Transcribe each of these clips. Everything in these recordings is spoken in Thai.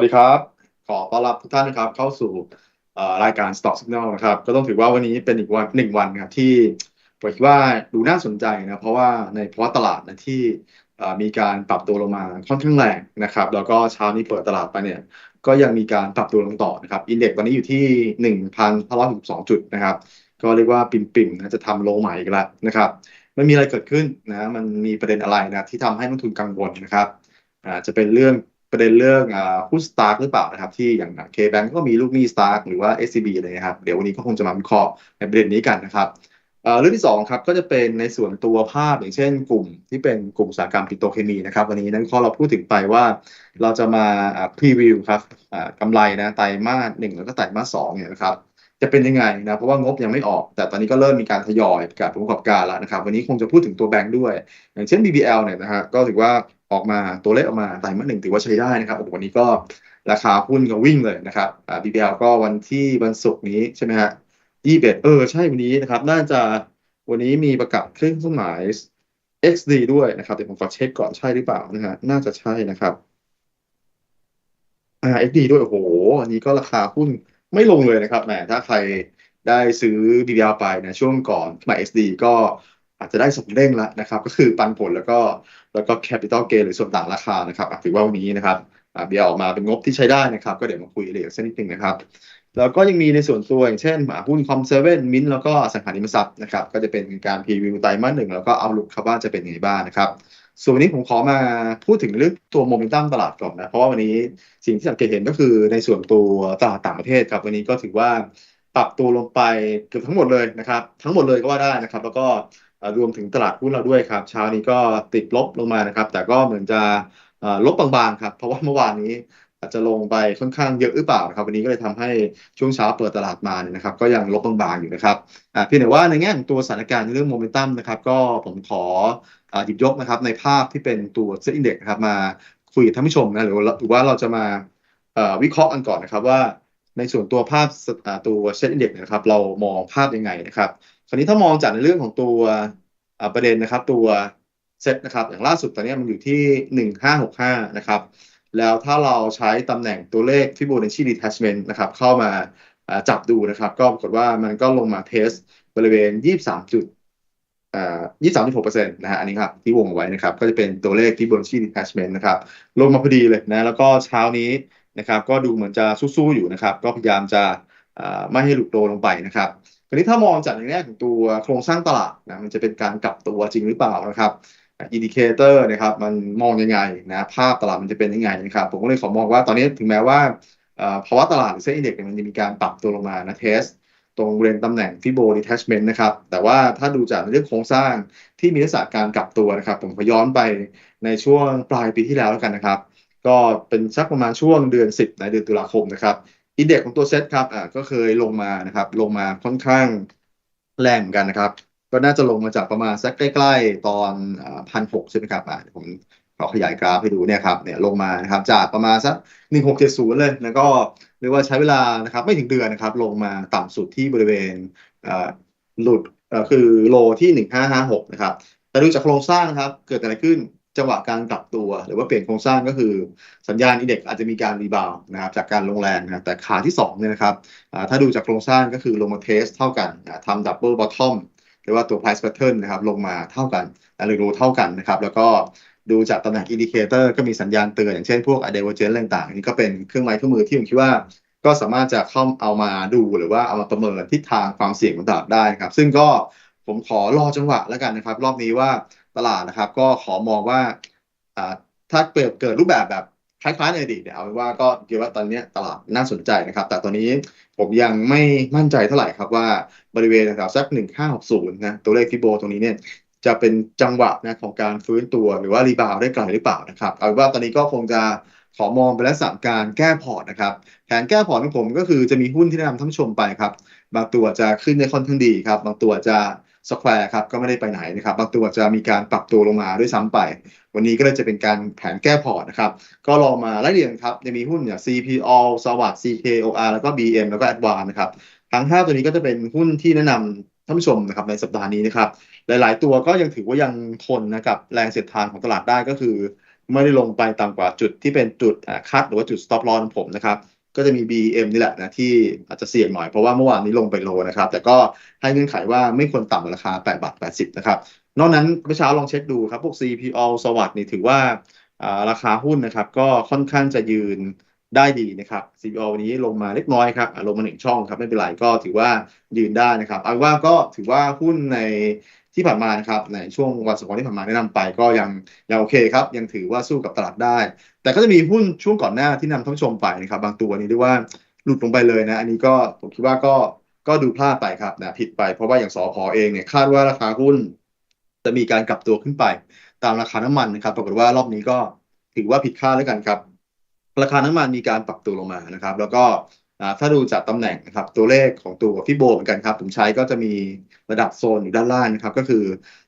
สวัสดีครับ ขอต้อนรับทุกท่านนะครับ เข้าสู่รายการ Stock Signal นะครับ ก็ต้องถือว่าวันนี้เป็นอีกวันหนึ่งวันครับที่ผมคิดว่าดูน่าสนใจนะ เพราะว่าในภาวะตลาดนะที่มีการปรับตัวลงมาค่อนข้างแรงนะครับ แล้วก็เช้านี้เปิดตลาดไปเนี่ย ก็ยังมีการปรับตัวลงต่อนะครับอินเด็กซ์ตอนนี้อยู่ที่หนึ่งพันห้าร้อยหกสองจุดนะครับ ก็เรียกว่าปิ่มๆนะจะทำโลใหม่อีกแล้วนะครับไม่มีอะไรเกิดขึ้นนะ มันมีประเด็นอะไรนะที่ทำให้นักทุนกังวลนะครับอาจจะเป็นเรื่อง ประเด็นเรื่องหุ้นสตาร์กหรือเปล่านะครับ ที่อย่างเคแบงก็มีลูกหนี้สตาร์กหรือว่า SCB อะไรนะครับ เดี๋ยววันนี้ก็คงจะมาวิเคราะห์ในประเด็นนี้กันนะครับเรื่องที่2ครับก็จะเป็นในส่วนตัวภาพอย่างเช่นกลุ่มที่เป็นกลุ่มอุตสาหกรรมปิโตรเคมีนะครับ วันนี้นั้นข้อเราพูดถึงไปว่าเราจะมาพรีวิวครับกำไรนะไตรมาสหนึ่งแล้วก็ไตรมาสสองเนี่ยนะครับจะเป็นยังไงนะเพราะว่างบยังไม่ออก แต่ตอนนี้ก็เริ่มมีการทยอยประกาศผลประกอบการแล้วนะครับ วันนี้คงจะพูดถึงตัวแบงค์ด้วย อย่างเช่น BBL เนี่ยนะฮะก็ถือว่า ออกมาตัวเลขออกมาไตรมาสหนึ่งถือว่าใช้ได้นะครับวันนี้ก็ราคาหุ้นก็วิ่งเลยนะครับอ่า BBL ก็วันที่วันศุกร์นี้ใช่ไหมฮะยี่สิบเอ็ดเออใช่วันนี้นะครับ น่าจะวันนี้มีประกาศเครื่องเครื่องหมาย XD ด้วยนะครับเดี๋ยวผมขอเช็คก่อนใช่หรือเปล่านะฮะน่าจะใช่นะครับอ่า XD ด้วยโอ้โหอันนี้ก็ราคาหุ้นไม่ลงเลยนะครับแหมถ้าใครได้ซื้อ BBL ไปนะช่วงก่อนมา XD ก็อาจจะได้สมเด้งแล้วนะครับ ก็คือปันผลแล้วก็ แล้วก็แคปิตอลเกนหรือส่วนต่างราคานะครับถือว่าวันนี้นะครับเบียออกมาเป็นงบที่ใช้ได้นะครับ ก็เดี๋ยวมาคุยรายละเอียดสักนิดนึงนะครับ แล้วก็ยังมีในส่วนตัวอย่างเช่นหุ้นคอมเซเว่นมินแล้วก็สังหาริมทรัพย์นะครับ ก็จะเป็นการพรีวิวไตรมาสหนึ่งแล้วก็เอาลุกครับว่าจะเป็นยังไงบ้างนะครับส่วนวันนี้ผมขอมาพูดถึงเรื่องตัวโมเมนตัมตลาดก่อนนะ เพราะว่าวันนี้สิ่งที่สังเกตเห็นก็คือในส่วนตัวตลาดต่างประเทศครับ วันนี้ก็ถือว่าปรับตัวลงไปเกือบทั้งหมดเลยนะครับ ทั้งหมดเลยก็ว่าได้นะครับ แล้วก็ รวมถึงตลาดหุ้นเราด้วยครับ เช้านี้ก็ติดลบลงมานะครับ แต่ก็เหมือนจะลบบางๆครับ เพราะว่าเมื่อวานนี้อาจจะลงไปค่อนข้างเยอะหรือเปล่าครับ วันนี้ก็เลยทำให้ช่วงเช้าเปิดตลาดมาเนี่ยนะครับ ก็ยังลบบางๆอยู่นะครับเพียงแต่ว่าในแง่ของตัวสถานการณ์เรื่องโมเมนตัมนะครับ ก็ผมขอหยิบยกนะครับ ในภาพที่เป็นตัวเซ็ตอินเด็กซ์ครับมาคุยกับท่านผู้ชมนะหรือว่าเราจะมาวิเคราะห์กันก่อนนะครับว่าในส่วนตัวภาพตัวเซ็ตอินเด็กซ์นะครับ เรามองภาพยังไงนะครับ คราวนี้ถ้ามองจากในเรื่องของตัวประเด็นนะครับ ตัวเซ็ตนะครับ อย่างล่าสุดตอนนี้มันอยู่ที่หนึ่งห้าหกห้านะครับ แล้วถ้าเราใช้ตำแหน่งตัวเลข Fibonacci detachment นะครับ เข้ามาจับดูนะครับ ก็ปรากฏว่ามันก็ลงมาเทสบริเวณยี่สามจุดยี่สามจุดหกเปอร์เซ็นต์นะฮะอันนี้ครับที่วงเอาไว้นะครับ ก็จะเป็นตัวเลข Fibonacci detachment นะครับ ลงมาพอดีเลยนะ แล้วก็เช้านี้นะครับ ก็ดูเหมือนจะสู้ๆอยู่นะครับ ก็พยายามจะไม่ให้หลุดโตลงไปนะครับ คราวนี้ถ้ามองจากในแง่ของตัวโครงสร้างตลาดนะมันจะเป็นการกลับตัวจริงหรือเปล่านะครับอินดิเคเตอร์นะครับมันมองยังไงนะภาพตลาดมันจะเป็นยังไงนะครับผมก็เลยขอมองว่าตอนนี้ถึงแม้ว่าภาวะตลาดหรือเซ็นอินเด็กซ์มันจะมีการปรับตัวลงมานะเทสตรงบริเวณตำแหน่งฟิโบดี t a ชเมนต์นะครับแต่ว่าถ้าดูจากเรื่องโครงสร้างที่มีลักษณะการกลับตัวนะครับ ผมขย้อนไปในช่วงปลายปีที่แล้วแล้วกันนะครับ ก็เป็นสักประมาณช่วงเดือน 10 ในเดือนตุลาคมนะครับ อินเด็กซ์ของตัวเซตครับอ่าก็เคยลงมานะครับ ลงมาค่อนข้างแรงเหมือนกันนะครับ ก็น่าจะลงมาจากประมาณสักใกล้ๆ ตอนพันหกใช่ไหมครับอ่าผมขอขยายกราฟให้ดูเนี่ยครับเนี่ยลงมานะครับจากประมาณสักหนึ่งหกเจ็ดศูนย์เลย แล้วก็เรียกว่าใช้เวลานะครับไม่ถึงเดือนนะครับ ลงมาต่ำสุดที่บริเวณหลุดคือโลที่หนึ่งห้าห้าหกนะครับแต่ดูจากโครงสร้างครับ เกิดอะไรขึ้น จังหวะการกลับตัว หรือว่าเปลี่ยนโครงสร้างก็คือสัญญาณอินเด็กอาจจะมีการรีบาวนะครับจากการลงแรงนะแต่ขาที่2เนี่ยนะครับถ้าดูจากโครงสร้างก็คือลงมาเทสเท่ากันทำดับเบิลบอททอมหรือว่าตัว price pattern นะครับลงมาเท่ากันหรือรูเท่ากันนะครับแล้วก็ดูจากตำแหน่งอินดิเคเตอร์ก็มีสัญญาณเตือนอย่างเช่นพวก divergence ต่างๆ นี่ก็เป็นเครื่องไม้เครื่องมือที่ผมคิดว่าก็สามารถจะเข้าเอามาดูหรือว่าเอามาประเมินทิศทางความเสี่ยงของตลาดได้ครับ ซึ่งก็ผมขอรอจังหวะแล้วกันนะครับ รอบนี้ว่า ลาดนะครับ ก็ขอมองว่าถ้าเกิดเกิดรูปแบบแบบคล้ายๆในอดีตเนี่ยเอาเป็นว่าก็คิดว่าตอนนี้ตลาดน่าสนใจนะครับ แต่ตอนนี้ผมยังไม่มั่นใจเท่าไหร่ครับว่าบริเวณแถวสักหนึ่งห้าศูนย์นะตัวเลขฟิโบตรงนี้เนี่ยจะเป็นจังหวะนะของการฟื้นตัวหรือว่ารีบาวได้ไกลหรือเปล่านะครับเอาเป็นว่าตอนนี้ก็คงจะขอมองไปแล้วสามการแก้พอร์ตนะครับแผนแก้พอร์ตของผมก็คือจะมีหุ้นที่แนะนำท่านชมไปครับ บางตัวจะขึ้นได้ค่อนข้างดีครับ บางตัวจะ สแควร์ครับก็ไม่ได้ไปไหนนะครับบางตัวจะมีการปรับตัวลงมาด้วยซ้ำไป วันนี้ก็เลยจะเป็นการแผนแก้พอร์ตนะครับก็ลองมาไล่เรียงครับจะมีหุ้นอย่าง CPO สวัสด์ CKOR แล้วก็ BM แล้วก็ Advan นะครับทั้ง 5 ตัวนี้ก็จะเป็นหุ้นที่แนะนำท่านผู้ชมนะครับในสัปดาห์นี้นะครับหลาย ๆ ตัวก็ยังถือว่ายังทนนะกับแรงเสียดทานของตลาดได้ก็คือ ไม่ได้ลงไปต่ำกว่าจุดที่เป็นจุดคัดหรือว่าจุด stop loss ของผมนะครับ ก็จะมี BM นี่แหละนะที่อาจจะเสี่ยงหน่อยเพราะว่าเมื่อวานนี้ลงไปโลนะครับ แต่ก็ให้เงื่อนไขว่าไม่ควรต่ำกว่าราคา8บาท80 นะครับ นอกนั้นเมื่อเช้าลองเช็คดูครับ พวก CPO สวัสด์นี่ถือว่าราคาหุ้นนะครับ ก็ค่อนข้างจะยืนได้ดีนะครับ CPO วันนี้ลงมาเล็กน้อยครับลงมาหนึ่งช่องครับไม่เป็นไรก็ถือว่ายืนได้นะครับเอาว่าก็ถือว่าหุ้นใน ที่ผ่านมานครับในช่วงวันสองวันที่ผ่านมาแนะนำไปก็ยังยังโอเคครับ ยังถือว่าสู้กับตลาดได้ แต่ก็จะมีหุ้นช่วงก่อนหน้าที่นำท่านผู้ชมไปนะครับบางตัวนี้เรียกว่าหลุดลงไปเลยนะ อันนี้ก็ผมคิดว่าก็ก็ดูพลาดไปครับนะผิดไปเพราะว่าอย่างสอพอเองเนี่ยคาดว่าราคาหุ้น จะมีการกลับตัวขึ้นไป ตามราคาน้ำมันนะครับ ปรากฏว่ารอบนี้ก็ถือว่าผิดคาดแล้วกันครับ ราคาน้ำมันมีการปรับตัวลงมานะครับ แล้วก็ ถ้าดูจากตำแหน่งนะครับตัวเลขของตัวฟิโบเหมือนกันครับ ผมใช้ก็จะมีระดับโซนอยู่ด้านล่างนะครับ ก็คือ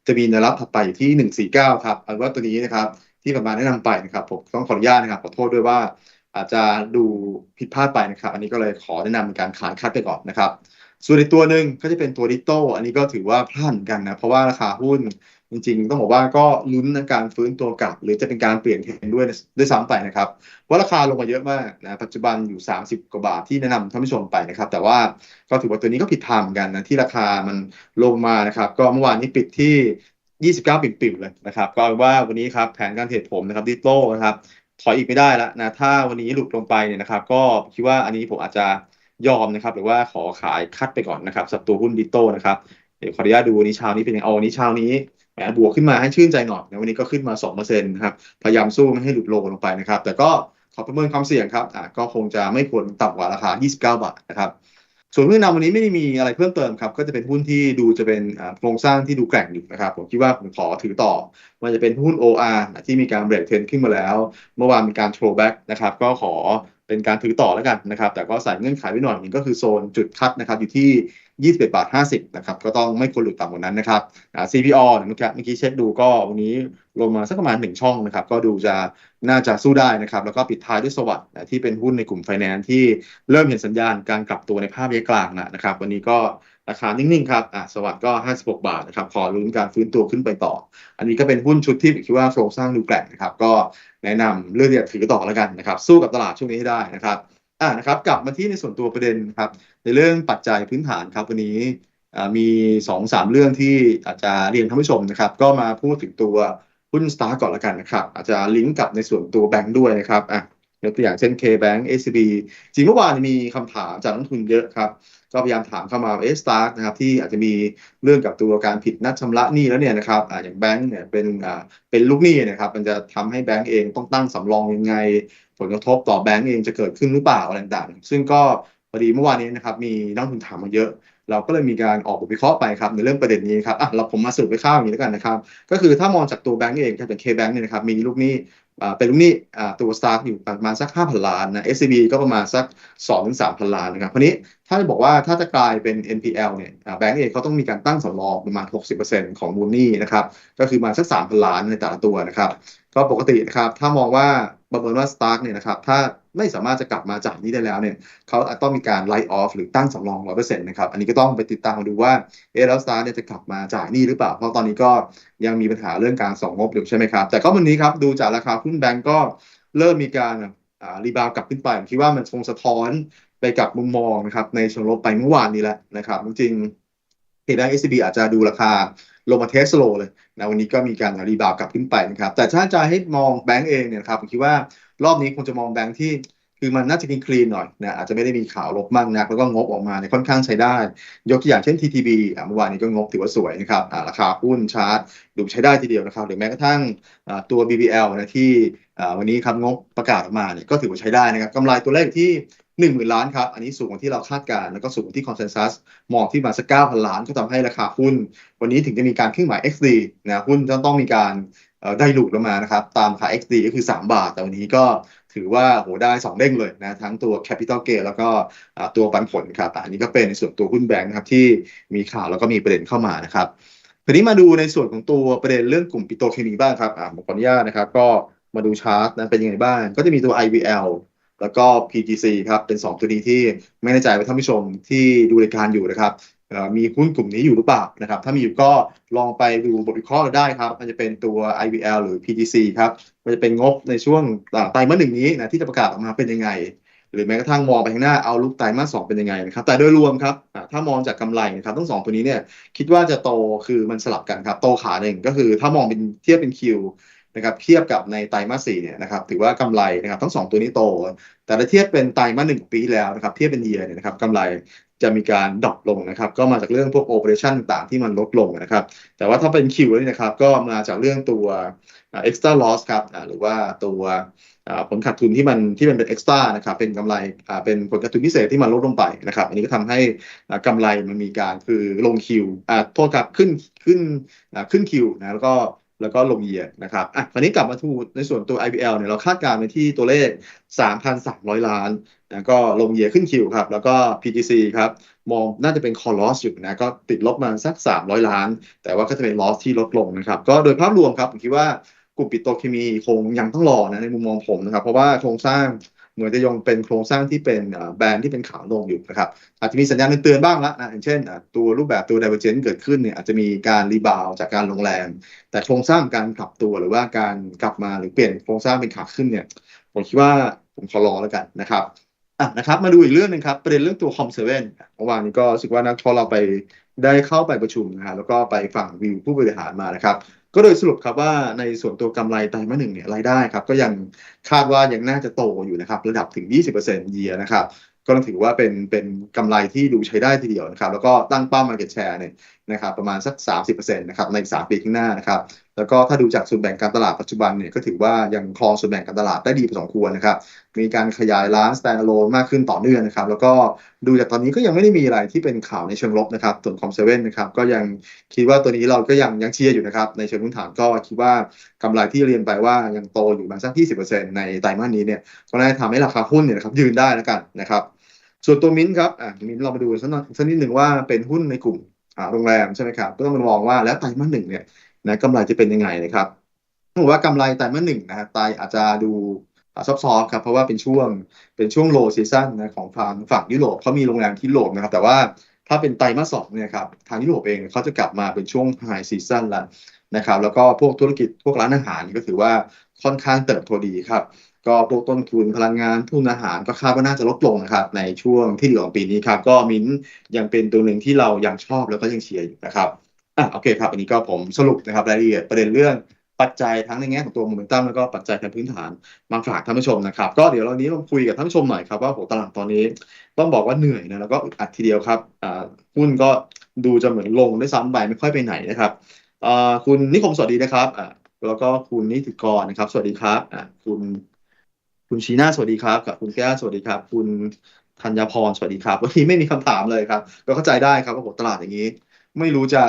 จะมีแนวรับถัดไปอยู่ที่ 149 ครับอันว่าตัวนี้นะครับ ที่ประมาณแนะนำไปนะครับผมต้องขออนุญาตนะครับขอโทษด้วยว่า อาจจะดูผิดพลาดไปนะครับ อันนี้ก็เลยขอแนะนำในการขายคัดไปก่อนนะครับ ส่วนอีกตัวหนึ่งก็จะเป็นตัวดิโต้อันนี้ก็ถือว่าพลาดเหมือนกันนะเพราะว่าราคาหุ้น จริงๆ ต้องบอกว่าก็ลุ้นในการฟื้นตัวกลับ หรือจะเป็นการเปลี่ยนเทรนด้วยด้วยซ้ำไปนะครับว่าราคาลงมาเยอะมากนะปัจจุบันอยู่ 30 กว่าบาทที่แนะนำท่านผู้ชมไปนะครับ แต่ว่าก็ถือว่าตัวนี้ก็ผิดทางกันนะที่ราคามันลงมานะครับ ก็เมื่อวานนี้ปิดที่ 29 ปิ่มๆเลยนะครับ ก็ว่าวันนี้ครับแผนการเทรดผมนะครับดิโต้นะครับถอยอีกไม่ได้แล้วนะถ้าวันนี้หลุดลงไปเนี่ยนะครับ ก็คิดว่าอันนี้ผมอาจจะยอมนะครับหรือว่าขอขายคัดไปก่อนนะครับสับตัวหุ้นดิโต้นะครับเดี๋ยวขออนุญาตดูวันนี้เช้านี้เป็นยังไงอ๋อวันนี้เช้านี้ แหมบวกขึ้นมาให้ชื่นใจหน่อยนะวันนี้ก็ขึ้นมา2%นะครับพยายามสู้ไม่ให้หลุดโลลงไปนะครับ แต่ก็ขอประเมินความเสี่ยงครับอ่าก็คงจะไม่ควรต่ำกว่าราคา 29 บาทนะครับส่วนหุ้นนำวันนี้ไม่ได้มีอะไรเพิ่มเติมครับ ก็จะเป็นหุ้นที่ดูจะเป็นโครงสร้างที่ดูแกร่งอยู่นะครับ ผมคิดว่าผมขอถือต่อ มันจะเป็นหุ้น OR ที่มีการเบรกเทรนขึ้นมาแล้ว เมื่อวานมีการโทรแบ็กนะครับ ก็ขอ เป็นการถือต่อแล้วกันนะครับ แต่ก็ใส่เงื่อนไขไว้หน่อยนึงก็คือโซนจุดคัดนะครับอยู่ที่ 21บาท50นะครับก็ต้องไม่ควรหลุดต่ำกว่านั้นนะครับ CPO นะครับเมื่อกี้เช็คดูก็วันนี้ลงมาสักประมาณ 1 ช่องนะครับ ก็ดูจะน่าจะสู้ได้นะครับ แล้วก็ปิดท้ายด้วยสวัสด์ที่เป็นหุ้นในกลุ่มไฟแนนซ์ที่เริ่มเห็นสัญญาณการกลับตัวในภาพระยะกลางนะครับ วันนี้ก็ ราคานิ่งๆครับอะสวัสด์ก็ 56 บาทนะครับขอลุ้นการฟื้นตัวขึ้นไปต่อ อันนี้ก็เป็นหุ้นชุดที่คิดว่าโครงสร้างดูแกร่งนะครับก็แนะนำเลือกที่จะถือต่อแล้วกันนะครับสู้กับตลาดช่วงนี้ให้ได้นะครับอ่านะครับกลับมาที่ในส่วนตัวประเด็นครับในเรื่องปัจจัยพื้นฐานครับวันนี้มีสองสามเรื่องที่อาจจะเรียนท่านผู้ชมนะครับก็มาพูดถึงตัวหุ้นสตาร์ก่อนละกันนะครับอาจจะลิงก์กับในส่วนตัวแบงค์ด้วยนะครับอะ ยกตัวอย่างเช่น K-Bank SCB จริงเมื่อวานมีคำถามจากนักทุนเยอะครับ ก็พยายามถามเข้ามาเอสตาร์นะครับที่อาจจะมีเรื่องกับตัวการผิดนัดชำระหนี้แล้วเนี่ยนะครับออย่างแบงค์เนี่ยเป็นเป็นลูกหนี้นะครับ มันจะทำให้แบงค์เองต้องตั้งสำรองยังไง ผลกระทบต่อแบงค์เองจะเกิดขึ้นหรือเปล่าอะไรต่างๆซึ่งก็พอดีเมื่อวานนี้นะครับมีนักทุนถามมาเยอะเราก็เลยมีการออกบทวิเคราะห์ไปครับในเรื่องประเด็นนี้ครับอะเราผมมาสรุปไปข้าวอย่างนี้แล้วกันนะครับ ก็คือถ้ามองจากตัวแบงก์เองครับเป็น K-Bank เนี่ยนะครับมีลูกหนี้ เป็นลูกหนี้ตัวสตาร์ทอยู่ประมาณสัก 5,000 ล้านนะ SCB ก็ประมาณสัก 2-3,000ถึงล้านนะครับคราวนี้ถ้าจะบอกว่าถ้าจะกลายเป็น NPL เนี่ยแบงก์เองเขาต้องมีการตั้งสำรองประมาณ 60%ของมูลหนี้นะครับก็คือมาสัก 3,000 ล้านในแต่ละตัวนะครับก็ปกตินะครับถ้ามองว่าประเมินว่าสตาร์ทเนี่ยนะครับถ้า ไม่สามารถจะกลับมาจากนี้ได้แล้วเนี่ยเขาอาจต้องมีการไล่ออฟหรือตั้งสำรองร้อยเปอร์เซ็นต์นะครับ อันนี้ก็ต้องไปติดตามดูว่าเอแล้วสตาร์เนี่ยจะกลับมาจ่ายนี่หรือเปล่า เพราะตอนนี้ก็ยังมีปัญหาเรื่องการส่งงบอยู่ใช่ไหมครับ แต่ก็วันนี้ครับดูจากราคาหุ้นแบงก์ก็เริ่มมีการรีบาวกลับขึ้นไปผมคิดว่ามันคงสะท้อนไปกับมุมมองนะครับในเชิงลบไปเมื่อวานนี้แหละนะครับจริงๆเอแบงก์ SCB อาจจะดูราคาลงมาเทสโลเลยนะวันนี้ก็มีการรีบาวกลับขึ้นไปนะครับแต่ถ้าจะให้มองแบงก์เองเนี่ยครับผมคิดว่า รอบนี้คงจะมองแบงก์ที่คือมันน่าจะคลีนหน่อยนะอาจจะไม่ได้มีข่าวลบมากนัก แล้วก็งบออกมาเนี่ยค่อนข้างใช้ได้ ยกตัวอย่างเช่น TTB เมื่อวานนี้ก็งบถือว่าสวยนะครับราคาหุ้นชาร์ตดูใช้ได้ทีเดียวนะครับหรือแม้กระทั่งตัว BBL นะที่วันนี้ครับงบประกาศออกมาเนี่ยก็ถือว่าใช้ได้นะครับกำไรตัวเลขที่หนึ่งหมื่นล้านครับ อันนี้สูงกว่าที่เราคาดการณ์แล้วก็สูงกว่าที่คอนเซนแซสมองที่มาสักเก้าพันล้านก็ทำให้ราคาหุ้น วันนี้ถึงจะมีการเคลื่อนไหว XD นะหุ้นจะต้องมีการ ได้หลุดลงมานะครับ ตามค่า XD ก็คือ 3 บาท แต่วันนี้ก็ถือว่าโหได้ 2เด้งเลยนะทั้งตัว Capital Gain แล้วก็ตัวปันผลครับอันนี้ก็เป็นในส่วนตัวหุ้นแบงค์นะครับที่มีข่าวแล้วก็มีประเด็นเข้ามานะครับทีนี้มาดูในส่วนของตัวประเด็นเรื่องกลุ่มปิโตรเคมีบ้างครับอ่าขออนุญาตนะครับ ก็มาดูชาร์ตนะเป็นยังไงบ้าง ก็จะมีตัว IVL แล้วก็ PGC ครับเป็น 2 ตัวนี้ที่ไม่แน่ใจว่าท่านผู้ชมที่ดูรายการอยู่นะครับ มีหุ้นกลุ่มนี้อยู่หรือเปล่านะครับ ถ้ามีอยู่ก็ลองไปดูบทวิเคราะห์เราได้ครับ มันจะเป็นตัว IVL หรือ PTC ครับ มันจะเป็นงบในช่วงไตรมาสหนึ่งนี้นะที่จะประกาศออกมาเป็นยังไง หรือแม้กระทั่งมองไปข้างหน้าเอาลุกไตรมาสสองเป็นยังไงนะครับ แต่โดยรวมครับ ถ้ามองจากกำไรนะครับทั้งสองตัวนี้เนี่ยคิดว่าจะโตคือมันสลับกันครับ โตขาหนึ่งก็คือถ้ามองเป็นเทียบเป็นคิว นะครับเทียบกับในไตรมาสสี่เนี่ยนะครับถือว่ากำไรนะครับทั้งสองตัวนี้โต แต่ถ้าเทียบเป็นไตรมาสหนึ่งปีแล้วนะครับเทียบเป็นเยียร์เนี่ยนะครับกำไรจะมีการดรอปลงนะครับก็มาจากเรื่องพวกโอเปอเรชั่นต่างๆที่มันลดลงนะครับแต่ว่าถ้าเป็นคิวนี่นะครับก็มาจากเรื่องตัวอ่า extra loss ครับหรือว่าตัวผลขาดทุนที่มันที่มันเป็นเอ็กซ์ตร้านะครับเป็นกำไรเป็นผลขาดทุนพิเศษที่มันลดลงไปนะครับอันนี้ก็ทำให้อ่ากำไรมันมีการคือลงคิวอ่าโทษครับขึ้นขึ้นขึ้นคิวนะแล้วก็ แล้วก็ลงเยียดนะครับอะคราวนี้กลับมาทูในส่วนตัว IPL เนี่ยเราคาดการณ์ไปที่ตัวเลข 3,300 ล้านนะก็ลงเยียขึ้นคิวครับ แล้วก็ PTC ครับ มองน่าจะเป็นคอลอสอยู่นะ ก็ติดลบมาสัก 300 ล้าน แต่ว่าก็จะเป็นลอสที่ลดลงนะครับ ก็โดยภาพรวมครับ ผมคิดว่ากลุ่มปิโตรเคมีคงยังต้องรอนะในมุมมองผมนะครับ เพราะว่าโครงสร้าง เหมือนจะยังเป็นโครงสร้างที่เป็นแบรนด์ที่เป็นขาลงอยู่นะครับอาจจะมีสัญญาณเตือนบ้างละนะอย่างเช่น ตัวรูปแบบตัว divergence เกิดขึ้นเนี่ยอาจจะมีการรีบาวจากการลงแรงแต่โครงสร้างการกลับตัวหรือว่าการกลับมาหรือเปลี่ยนโครงสร้างเป็นขาขึ้นเนี่ยผมคิดว่าผมขอรอแล้วกันนะครับอะนะครับมาดูอีกเรื่องหนึงครับประเด็นเรื่องตัวคอมเซเว่นเมื่อวานนี้ก็รู้สึกว่านักพอเราไปได้เข้าไปประชุมนะฮะแล้วก็ไปฟังวิวผู้บริหารมานะครับ ก็โดยสรุปครับว่าในส่วนตัวกำไรไตรมาสหนึ่งเนี่ยรายได้ครับก็ยังคาดว่ายังน่าจะโตอยู่นะครับระดับถึง 20%เยียนะครับก็ถือว่าเป็นเป็นกำไรที่ดูใช้ได้ทีเดียวนะครับ แล้วก็ตั้งเป้า market share เนี่ย นะครับประมาณสัก 30%นะครับใน 3 ปีข้างหน้านะครับแล้วก็ถ้าดูจากส่วนแบ่งการตลาดปัจจุบันเนี่ยก็ถือว่ายังครองส่วนแบ่งการตลาดได้ดีพอสมควรนะครับมีการขยายร้าน standalone มากขึ้นต่อเนื่องนะครับแล้วก็ดูจากตอนนี้ก็ยังไม่ได้มีอะไรที่เป็นข่าวในเชิงลบนะครับส่วนคอมเซเว่นนะครับก็ยังคิดว่าตัวนี้เราก็ยังยังเชียร์อยู่นะครับในเชิงพื้นฐานก็คิดว่ากำไรที่เรียนไปว่ายังโตอยู่ประมาณสัก 20%ในไตรมาสนี้เนี่ยก็น่าจะทำให้ราคาหุ้นเนี่ยนะครับยืนได้แล้วกันนะครับส่วนตัวมิ้นครับอะมิ้นเรามาดูสักนิดหนึ่งว่าเป็นหุ้นในกลุ่ม โรงแรมใช่ไหมครับก็ต้องมองว่าแล้วไตรมาสหนึ่งเนี่ยนะกำไรจะเป็นยังไงนะครับต้องบอกว่ากำไรไตรมาสหนึ่งนะฮะไตรอาจจะดูซอฟต์ครับเพราะว่าเป็นช่วงเป็นช่วงโลซีซั o นนะของทางฝั่งยุโรปเขามีโรงแรมที่โรปนะครับ แต่ว่าถ้าเป็นไตรมาสสองเนี่ยครับทางยุโรปเองเขาจะกลับมาเป็นช่วงไฮซีซั o นแล้วนะครับ แล้วก็พวกธุรกิจพวกร้านอาหารก็ถือว่าค่อนข้างเติบโตดีครับ ก็พวกต้นทุนพลังงานทุนอาหารก็คาดว่าน่าจะลดลงนะครับ ในช่วงที่เหลือของปีนี้ครับ ก็มิ้นยังเป็นตัวหนึ่งที่เรายังชอบแล้วก็ยังเชียร์อยู่นะครับอะโอเคครับ อันนี้ก็ผมสรุปนะครับรายละเอียดประเด็นเรื่องปัจจัยทั้งในแง่ของตัวโมเมนตัมแล้วก็ปัจจัยทางพื้นฐานมาฝากท่านผู้ชมนะครับ ก็เดี๋ยวเรานี้ลองคุยกับท่านผู้ชมหน่อยครับว่าโหตลาดตอนนี้ต้องบอกว่าเหนื่อยนะแล้วก็อัดทีเดียวครับอ่าหุ้นก็ดูจะเหมือนลงด้วยซ้ำไปไม่ค่อยไปไหนนะครับอ่าคุณนิคมสวัสดีนะครับอ่าแล้วก็คุณนิติกรนะครับ สวัสดีครับอ่าคุณ คุณชีน่าสวัสดีครับ กับคุณแก้วสวัสดีครับ คุณธัญพรสวัสดีครับ วันนี้ไม่มีคำถามเลยครับ ก็เข้าใจได้ครับว่าผมตลาดอย่างนี้ ไม่รู้จะ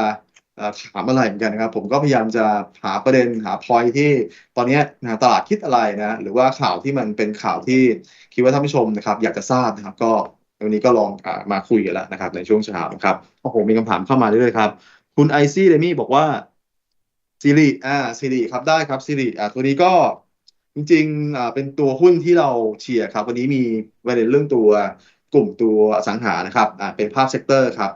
ถามอะไรเหมือนกันนะครับ ผมก็พยายามจะหาประเด็นหาพอยที่ตอนนี้นะตลาดคิดอะไรนะ หรือว่าข่าวที่มันเป็นข่าวที่คิดว่าท่านผู้ชมนะครับ อยากจะทราบนะครับ ก็วันนี้ก็ลองอมาคุยกันแล้วนะครับ ในช่วงเช้านะครับโอ้โหมีคำถามเข้ามาเรื่อยๆครับ คุณไอซี่เดมี่บอกว่าซีรีอ่าซีรีครับได้ครับซีรีอ่าตัวนี้ก็ จริงๆอ่าเป็นตัวหุ้นที่เราเชียร์ครับ วันนี้มีประเด็นเรื่องตัวกลุ่มตัวสังหานะครับอ่าเป็นภาพเซกเตอร์ครับ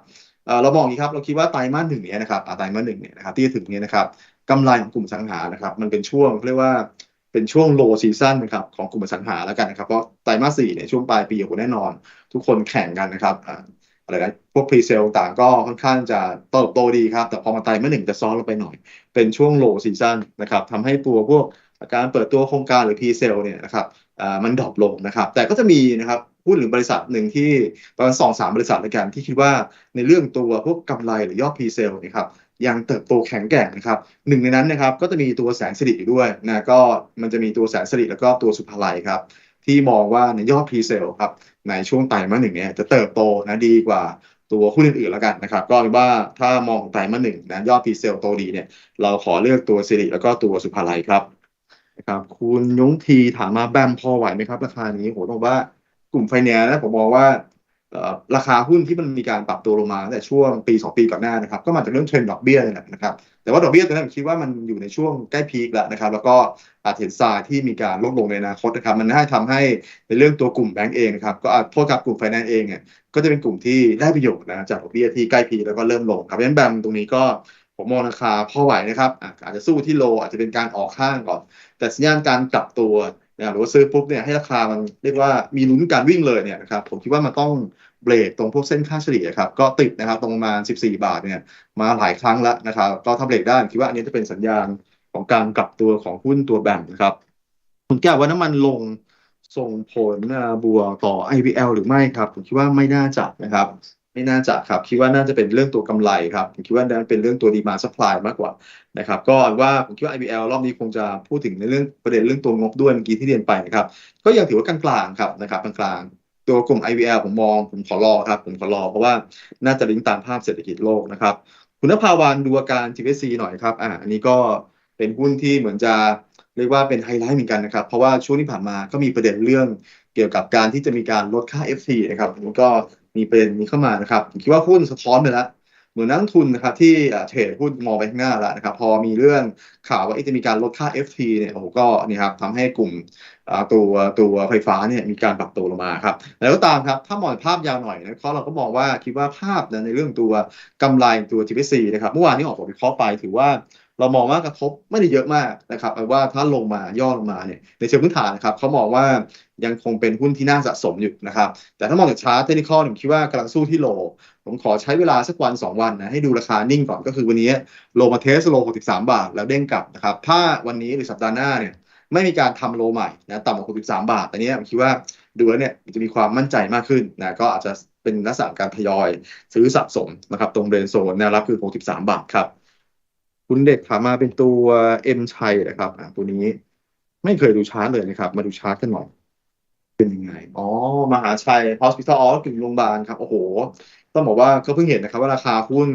เอ่อเรามองอย่างนี้ครับเราคิดว่าไตรมาสหนึ่งเนี้ยนะครับอ่าไตรมาสหนึ่งเนี่ยนะครับที่จะถึงเนี้ยนะครับกำไรของกลุ่มสังหานะครับ มันเป็นช่วงเรียกว่าเป็นช่วงโลซีซั o นนะครับของกลุ่มสังหาแล้วกันนะครับเพราะไตรมาสสี่เนี่ยช่วงปลายปีโอ้โหแน่นอน ทุกคนแข่งกันนะครับอ่าอะไรนะพวกพรีเซลต่างก็ค่อนข้างจะเติบโตดีครับ แต่พอมาไตรมาสหนึ่งจะซ้อนลงไปหน่อย เป็นช่วงโลซีซั o นนะครับทำให้ตัวพวก การเปิดตัวโครงการหรือ P-Sale เนี่ยนะครับอ่ามันดรอปลงนะครับ แต่ก็จะมีนะครับหุ้นหรือบริษัทหนึ่งที่ประมาณสองสามบริษัทในการที่คิดว่าในเรื่องตัวพวกกำไรหรือยอด P-Sale เนะครับยังเติบโตแข็งแกร่งนะครับหนึ่งในนั้นนะครับก็จะมีตัวแสนสิริอยู่ด้วยนะก็มันจะมีตัวแสนสิริแล้วก็ตัวสุภาลัยครับที่มองว่าในยอด P-Sale ครับในช่วงไตรมาสหนึ่งเนี่ยจะเติบโตนะดีกว่าตัวหุ้นอื่นๆแล้วกันนะครับ ก็เป็นว่าถ้ามองไตรมาสหนึ่งนะยอด P-Sale โตดีเนี่ยเราขอเลือกตัวสิริแล้วก็ตัวสุภาลัยครับ นะครับคุณยงทีถามมาแบมพอไหวไหมครับ ราคานี้โหต้องว่ากลุ่มไฟแนนซ์นะผมมองว่าราคาหุ้นที่มันมีการปรับตัวลงมาตั้งแต่ช่วงปี 2 ปีก่อนหน้านะครับก็มาจากเรื่องเทรนด์ดอกเบี้ยนี่แหละนะครับแต่ว่าดอกเบี้ยตอนนั้นผมคิดว่ามันอยู่ในช่วงใกล้พีคแล้วนะครับแล้วก็อาจเห็นทรายที่มีการลดลงในอนาคตนะครับมันน่าทำให้ในเรื่องตัวกลุ่มแบงก์เองนะครับก็อาจโทษครับกลุ่มไฟแนนซ์เองเนี่ยก็จะเป็นกลุ่มที่ได้ประโยชน์นะจากดอกเบี้ยที่ใกล้พีคแล้วก็เริ่มลงครับเพราะฉะนั้นแบมตรงนี้ก็ ผมมองราคาพอไหวนะครับ อาจจะสู้ที่โล อาจจะเป็นการออกข้างก่อน แต่สัญญาณการกลับตัวนะหรือว่าซื้อปุ๊บเนี่ยให้ราคามันเรียกว่ามีลุ้นการวิ่งเลยเนี่ยนะครับผมคิดว่ามันต้องเบรกตรงพวกเส้นค่าเฉลี่ยครับก็ติดนะครับตรงประมาณ 14 บาทเนี่ยมาหลายครั้งแล้วนะครับก็ถ้าเบรกได้คิดว่าอันนี้จะเป็นสัญญาณของการกลับตัวของหุ้นตัวแบงนะครับคุณแก้วว่าน้ำมันลงส่งผลบวกต่อ IVL หรือไม่ครับ ผมคิดว่าไม่น่าจะนะครับ ไม่น่าจะครับ คิดว่าน่าจะเป็นเรื่องตัวกำไรครับผมคิดว่านั้นเป็นเรื่องตัวดีมาซัพพลายมากกว่านะครับก็ว่าผมคิดว่า IBL รอบนี้คงจะพูดถึงในเรื่องประเด็นเรื่องตัวงบด้วยเมื่อกี้ที่เรียนไปนะครับก็ยังถือว่ากลางๆครับนะครับกลางๆตัวกลุ่ม IBL ผมมองผมขอรอครับผมขอรอเพราะว่าน่าจะลิงก์ตามภาพเศรษฐกิจโลกนะครับคุณนภาวานดูอาการ TVC หน่อยครับอ่าอันนี้ก็เป็นหุ้นที่เหมือนจะเรียกว่าเป็นไฮไลท์เหมือนกันนะครับ เพราะว่าช่วงที่ผ่านมาก็มีประเด็นเรื่องเกี่ยวกับการที่จะมีการลดค่า FT นะครับก็ มีประเด็นนี้เข้ามานะครับผมคิดว่าหุ้นสะท้อนไปแล้วเหมือนนักทุนนะครับที่เทรดหุ้นมองไปข้างหน้าแล้วนะครับพอมีเรื่องข่าวว่าจะมีการลดค่า FT เนี่ยโอ้โหก็นี่ครับทำให้กลุ่มตัวตัวไฟฟ้าเนี่ยมีการปรับตัวลงมาครับแล้วก็ตามครับถ้ามองภาพยาวหน่อยนะเพราะเราก็มองว่าคิดว่าภาพในเรื่องตัวกำไรตัว TVC นะครับเมื่อวานนี้ออกผลวิเคราะห์ไปถือว่าเรามองว่ากระทบไม่ได้เยอะมากนะครับแปลว่าถ้าลงมาย่อลงมาเนี่ยในเชิงพื้นฐานนะครับเขามองว่า ยังคงเป็นหุ้นที่น่าสะสมอยู่นะครับ แต่ถ้ามองจากชาร์ตเทคนิคอลผมคิดว่ากำลังสู้ที่โล ผมขอใช้เวลาสักวัน 2 วันนะให้ดูราคานิ่งก่อนก็คือวันนี้โลมาเทสโล 63 บาท แล้วเด้งกลับนะครับ ถ้าวันนี้หรือสัปดาห์หน้าเนี่ยไม่มีการทำโลใหม่นะต่ำกว่า 63 บาทอันนี้ผมคิดว่าดูแล้วเนี่ยจะมีความมั่นใจมากขึ้นนะก็อาจจะเป็นลักษณะการทยอยซื้อสะสมนะครับตรงเรนโซนแนวรับคือ 63 บาทครับ คุณเด็กถามมาเป็นตัวเอ็มชัยนะครับตัวนี้ไม่เคยดูชาร์ตเลยนะครับ มาดูชาร์ตกันหน่อย เป็นยังไง อ๋อ มหาชัย Hospital อ๋อกึ่งโรงพยาบาลครับ โอ้โห ต้องบอกว่าก็เพิ่งเห็นนะครับว่าราคาหุ้น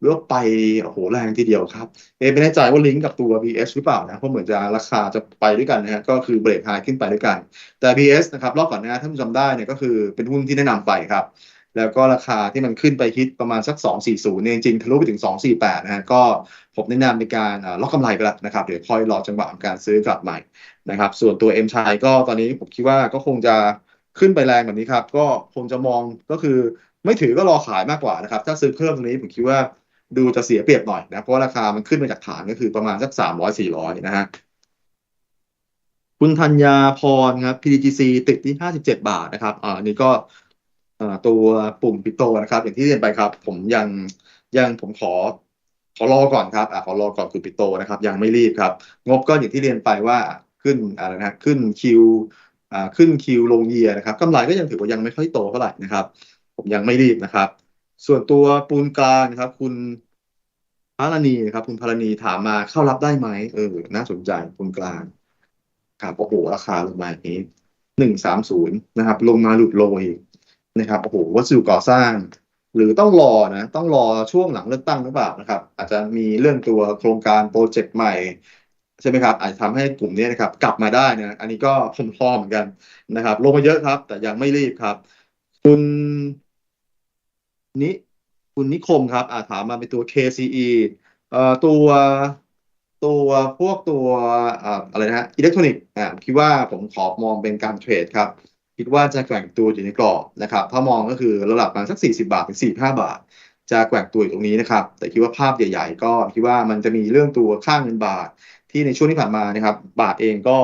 เลือกไป โอ้โห แรงทีเดียวครับ เอไม่แน่ใจว่าลิงก์กับตัว BS หรือเปล่านะ เพราะเหมือนจะราคาจะไปด้วยกันนะฮะ ก็คือเบรกไฮขึ้นไปด้วยกัน แต่ BS นะครับ รอบก่อนหน้าถ้าจำได้เนี่ยก็คือเป็นหุ้นที่แนะนำไปครับ แล้วก็ราคาที่มันขึ้นไปฮิตประมาณสัก 240เนี่ยจริงๆทะลุไปถึง 248 นะฮะก็ผมแนะนำในการล็อกกำไรไปแล้วนะครับเดี๋ยวค่อยรอจังหวะของการซื้อกลับใหม่นะครับ ส่วนตัว M ชัยก็ตอนนี้ผมคิดว่าก็คงจะขึ้นไปแรงแบบนี้ครับ ก็คงจะมองก็คือไม่ถือก็รอขายมากกว่านะครับ ถ้าซื้อเพิ่มตรงนี้ผมคิดว่าดูจะเสียเปรียบหน่อยนะ เพราะราคามันขึ้นมาจากฐานก็คือประมาณสัก300-400นะฮะคุณธัญญาพรครับ PTGC ติดที่57บาทนะครับอ่านนี้ก็ ตัวปุ่มปิโตนะครับ อย่างที่เรียนไปครับ ผมยังยังผมขอขอรอก่อนครับอ่าขอรอก่อนคุณปิโตนะครับ ยังไม่รีบครับ งบก็อย่างที่เรียนไปว่าขึ้นอะไรนะขึ้นคิวอ่าขึ้นคิวลงเยียนะครับกำไรก็ยังถือว่ายังไม่ค่อยโตเท่าไหร่นะครับ ผมยังไม่รีบนะครับ ส่วนตัวปูนกลางนะครับ คุณพารณีนะครับ คุณพารณีถามมาเข้ารับได้ไหมเออน่าสนใจปูนกลางครับโอ้โหราคาลงมาอย่างนี้หนึ่งสามศูนย์นะครับ ลงมาหลุดโลอีก นะครับโอ้โหวัสดุก่อสร้าง หรือต้องรอนะต้องรอช่วงหลังเลือกตั้งหรือเปล่านะครับ อาจจะมีเรื่องตัวโครงการโปรเจกต์ใหม่ใช่ไหมครับอาจจะทำให้กลุ่มนี้นะครับ กลับมาได้นะอันนี้ก็ผมพอเหมือนกันนะครับ ลงมาเยอะครับ แต่ยังไม่รีบครับ คุณนิคุณนิคมครับอาถามมาเป็นตัว KCE เอ่อตัวตัวพวกตัวอ่าอะไรนะฮะอิเล็กทรอนิกส์อ่าคิดว่าผมขอมองเป็นการเทรดครับ คิดว่าจะแกว่งตัวอยู่ในกรอบนะครับ ถ้ามองก็คือระดับประมาณสัก 40 บาทถึง45 บาท จะแกว่งตัวอยู่ตรงนี้นะครับ แต่คิดว่าภาพใหญ่ ๆ ก็คิดว่ามันจะมีเรื่องตัวค่าเงินบาท ที่ในช่วงที่ผ่านมานะครับ บาทเองก็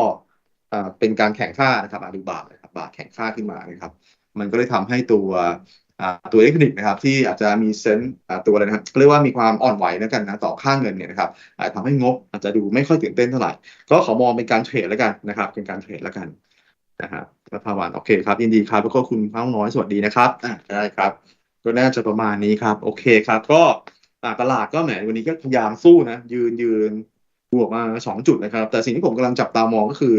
เป็นการแข่งค่านะครับอาดูบาทนะครับ บาทแข่งค่าขึ้นมานะครับ มันก็เลยทำให้ตัวตัวอิเล็กทรอนิกส์นะครับที่อาจจะมีเซนส์ตัวอะไรนะครับเรียกว่ามีความอ่อนไหวแล้วกันนะต่อค่าเงินเนี่ยนะครับอาจจะทำให้งบอาจจะดูไม่ค่อยตื่นเต้นเท่าไหร่ ก็ขอมองเป็นการเทรดแล้วกันนะครับ เป็นการเทรดแล้วกันนะครับ แล้วภาวานโอเคครับยินดีครับแล้วก็คุณพ้าน้อยสวัสดีนะครับอ่าได้ครับ ก็น่าจะประมาณนี้ครับ โอเคครับ ก็ตลาดก็แหมวันนี้ก็พยายามสู้นะ ยืนยืนบวกมาสองจุดนะครับ แต่สิ่งที่ผมกำลังจับตามองก็คือ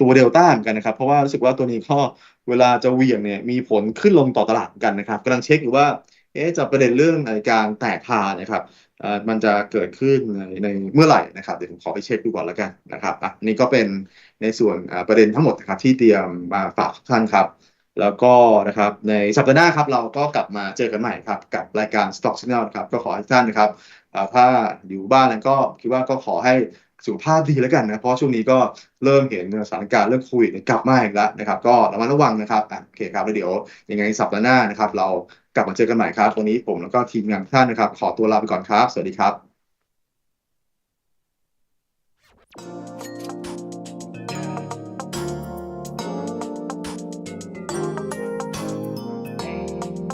ตัวเดลต้าเหมือนกันนะครับ เพราะว่ารู้สึกว่าตัวนี้ก็เวลาจะเหวี่ยงเนี่ยมีผลขึ้นลงต่อตลาดกันนะครับกำลังเช็คอยู่ว่าเอ๊ะจะประเด็นเรื่องในการแตกพานะครับ มันจะเกิดขึ้นในในเมื่อไหร่นะครับเดี๋ยวผมขอไปเช็คดูก่อนแล้วกันนะครับอะนี่ก็เป็นในส่วนประเด็นทั้งหมดนะครับที่เตรียมมาฝากท่านครับ แล้วก็นะครับในสัปดาห์หน้าครับเราก็กลับมาเจอกันใหม่ครับกับรายการ Stock Signal นะครับก็ขอให้ท่านนะครับอ่าถ้าอยู่บ้านแล้วก็คิดว่าก็ขอให้สุขภาพดีแล้วกันนะเพราะช่วงนี้ก็เริ่มเห็นสถานการณ์เรื่องโควิดกลับมาอีกแล้วนะครับ ก็ระมัดระวังนะครับโอเคครับแล้วเดี๋ยวยังไงสัปดาห์หน้านะครับ เรากลับมาเจอกันใหม่ครับวันนี้ผมแล้วก็ทีมงานท่านนะครับ ขอตัวลาไปก่อนครับ สวัสดีครับ